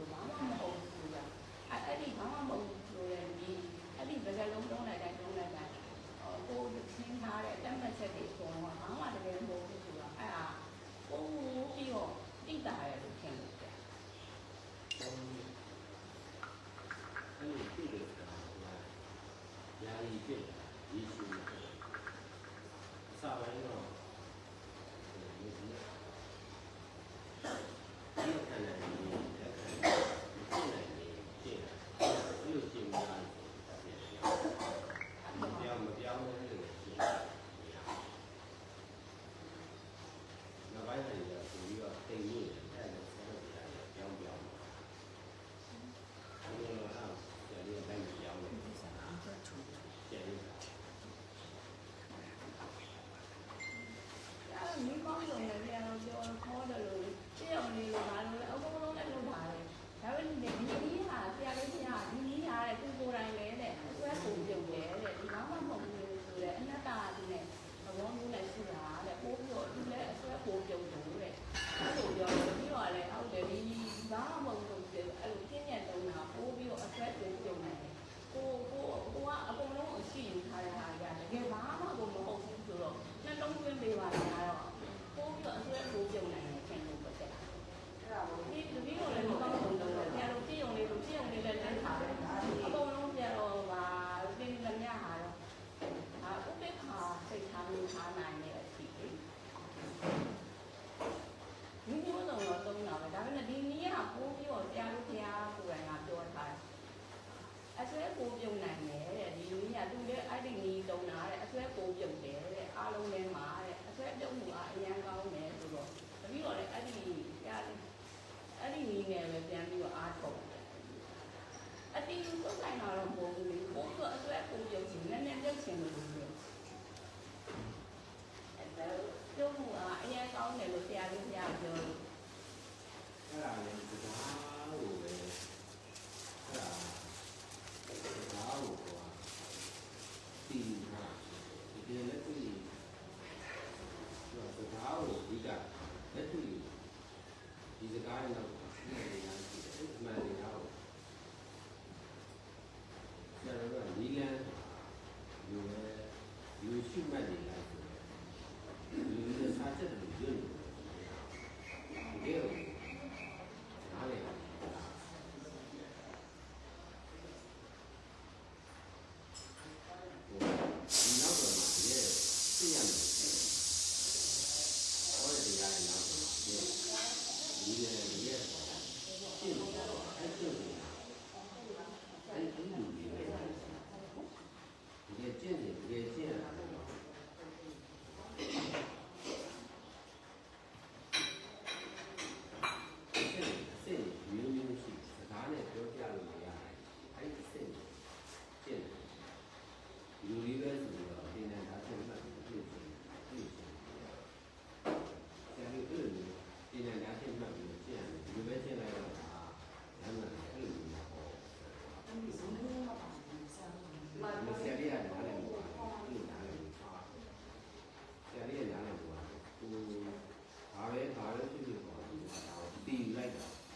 ဆိုဘာမှမဟုတ်ဘူးဆိုတာအဲ့ဒီဘာမှမဟုတ်ဘူးဆိုရင်ဒီအဲ့ဒီဘယ်ကလုံးလုံးလိုက်တိုင်းလုံးလိုက်တိုင်းကိုယ်သင်ထားတဲ့တတ်မှတ်ချက်တွေအကုန်လုံးကဘာမှတကယ်မဟုတ်ဘူးဆိုတာအဲ့ဒါကိုယ်ပြီးတော့သိတာရလို့ခင်လို့ပြအဲ့ဒီပြည်တယ်ကရာရီပြည်ရည်ရှိတယ်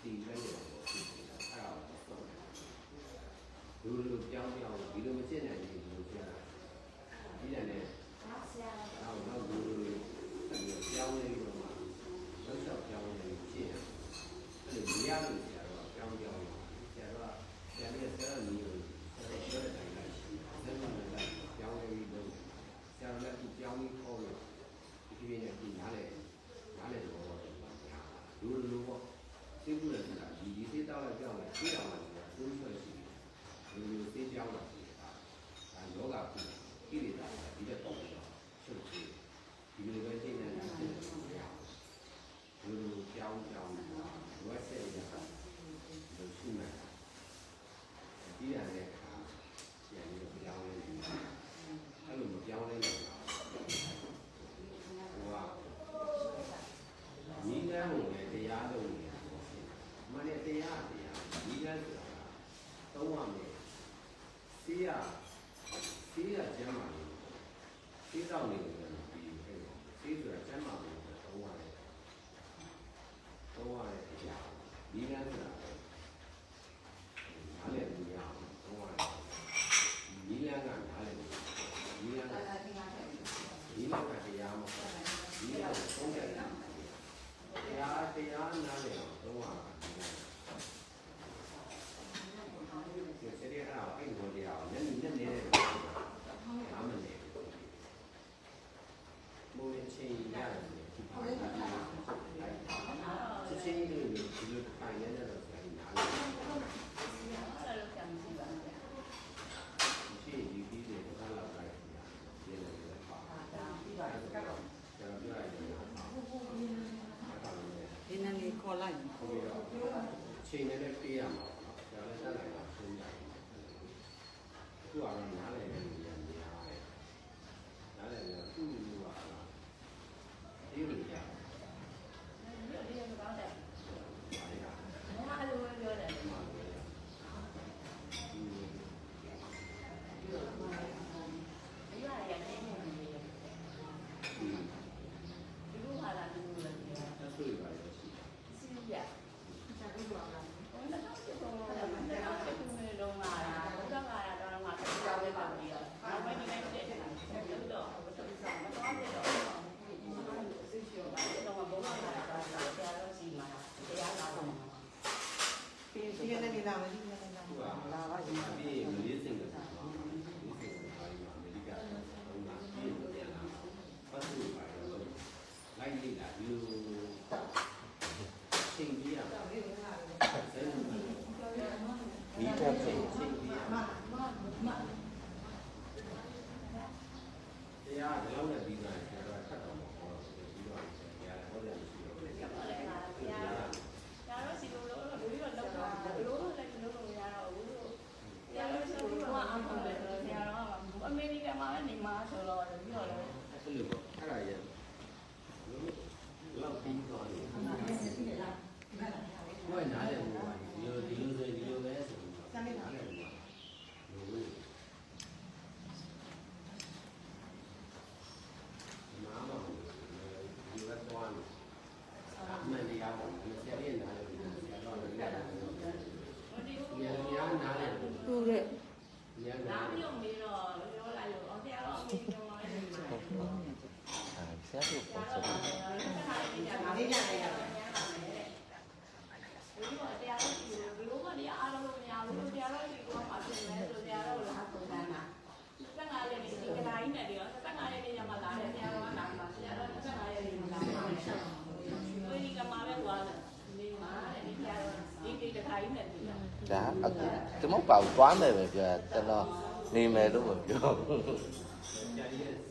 တည်လက်နေတာပေါ့ဖြစ်နေတာအဲ့ဒါကိုတော့လူလူကြောင်းကြောင်းဒီလိုမဖြစ်နိုင်ဘူးဒီလိုကြားဒီတန်နဲ့ဆရာတော့တော့လူလူကြောင်းနေလို့မှလောက်တော့ကြောင်းနေဖြစ်တယ်အဲ့ဒါမရလို့ coming. Sí, ဒီတက်ဖြစ်ဖြစ်ပြီးမမမတရားလုံးနဲ့ပြီးသားကျတော့ဆက်တော်မဟောဆိုပြီးတော့တရားဟောတယ်ရှိတော့ဘယ်လိုလဲတရားဒါတော့စီလိုလို့ဘယ်လိုလောက်တော့ဘယ်လိုလဲဘယ်လိုလုပ်ရတော့ဘူးလို့တရားလို့ဆိုတော့ဘာအောင်လဲတရားတော့အမေရိကန်မှာနေမှာဆိုတော့ပြီးတော့လဲအဲ့လိုပေါ့အဲ့ဒါရဲ့လောက်ပြီးတော့ કોઈ ના લેવું ဒါအခုကျွန်မပါဘူးသွားမယ်ပဲပြောတာကျွန်တော်နေမယ်လို့မပြောဘူး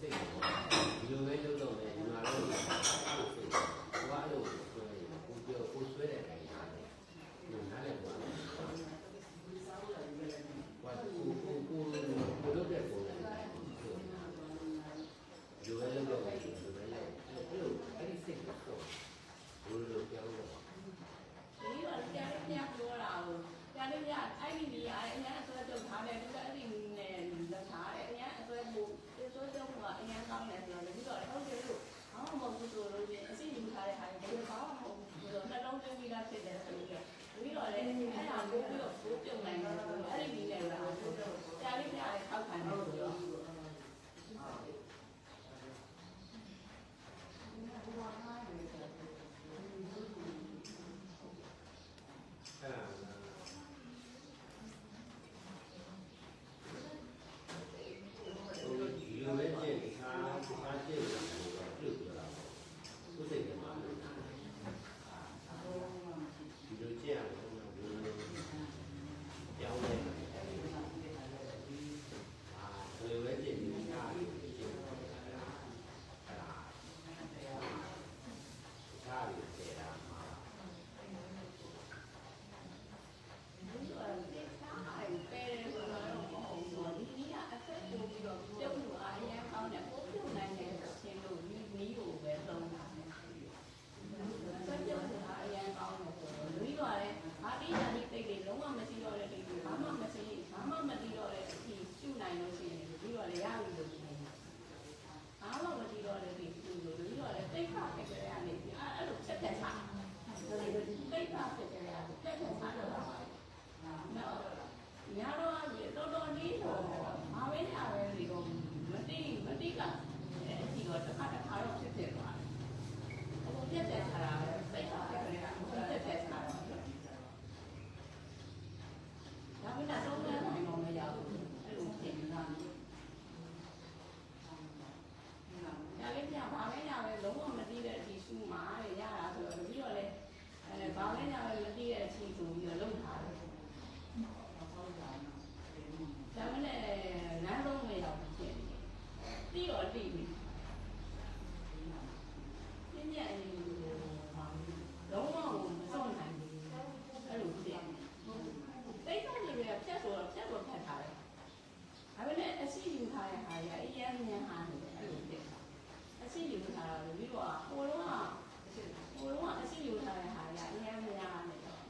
ပြီးတော့ဟိုလုံးကဟိုလုံးကအရှိယူထားတဲ့ဟာကြီးကအများကြီးများနေတော့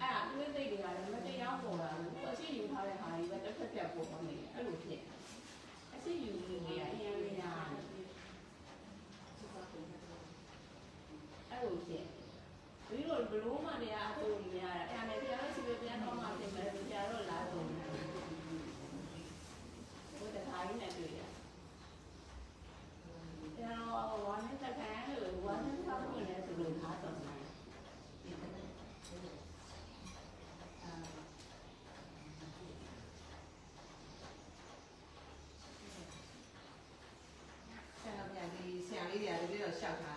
အဲ့ဒါသူ့စိတ်တွေကလည်းမတရားပေါ်လာဘူးအရှိယူထားတဲ့ဟာကြီးပဲတစ်ဖက်ပြတ်ပေါ်နေတယ်အဲ့လိုဖြစ်အရှိယူနေရအများကြီးများနေအဲ့လိုဖြစ်ဒီလိုဘလို့မှနေရအတူနေရတာအဲ့ဒါနဲ့တရားတော်စီပြပြန်တော့မှဖြစ်မယ်တရားတော်လာတော့ဘုရားတိုင်းနဲ့တွေ့ chao.